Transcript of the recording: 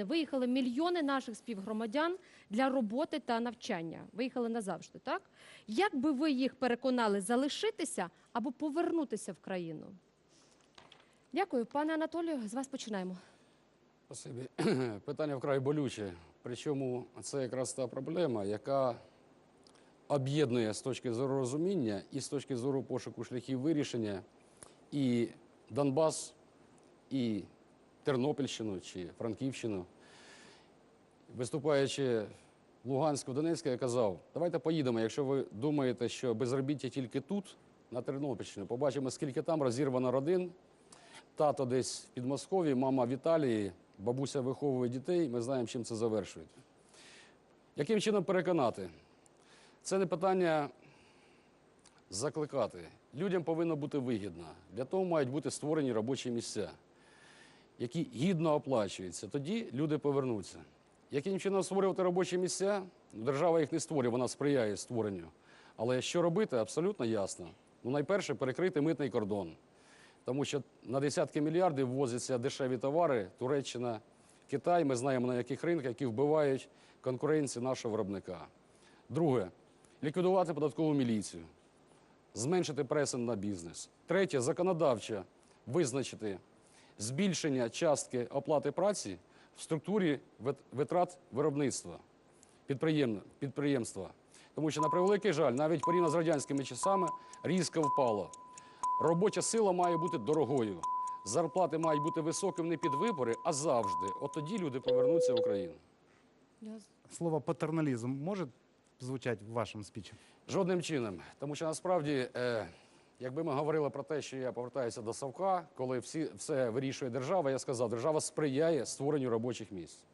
Виїхали мільйони наших співгромадян для роботи та навчання. Виїхали назавжди, так? Як би ви їх переконали залишитися або повернутися в країну? Дякую, пане Анатолію. З вас починаємо. Спасибі. Питання вкрай болюче. Причому це якраз та проблема, яка об'єднує з точки зору розуміння і з точки зору пошуку шляхів вирішення і Донбас, і Тернопільщину чи Франківщину. Виступаючи в Луганську, Донецьку, я казав, давайте поїдемо, якщо ви думаєте, що безробіття тільки тут, на Тернопільщину, побачимо, скільки там розірвано родин, Тато десь в Підмосков'ї, мама в Італії, бабуся виховує дітей. Ми знаємо, чим це завершують. Яким чином переконати? Це не питання закликати. Людям повинно бути вигідно. Для того мають бути створені робочі місця, які гідно оплачуються. Тоді люди повернуться. Яким чином створювати робочі місця? Ну, Держава їх не створює, вона сприяє створенню. Але що робити, абсолютно ясно. Ну, найперше, перекрити митний кордон тому що на десятки мільярдів ввозяться дешеві товари, Туреччина, Китай. Ми знаємо на яких ринках, які вбивають конкуренцію нашого виробника. Друге ліквідувати податкову міліцію, зменшити пресинг на бізнес. Третє законодавчо визначити збільшення частки оплати праці в структурі витрат виробництва підприємства. Тому що, на превеликий жаль, навіть порівняно з радянськими часами різко впало. Робоча сила має бути дорогою. Зарплати мають бути високими не під вибори, а завжди. От тоді люди повернуться в Україну. Слово патерналізм може звучати в вашому спічі? Жодним чином. Тому що насправді, е, якби ми говорили про те, що я повертаюся до Савка, коли всі, все вирішує держава, я сказав, держава сприяє створенню робочих місць.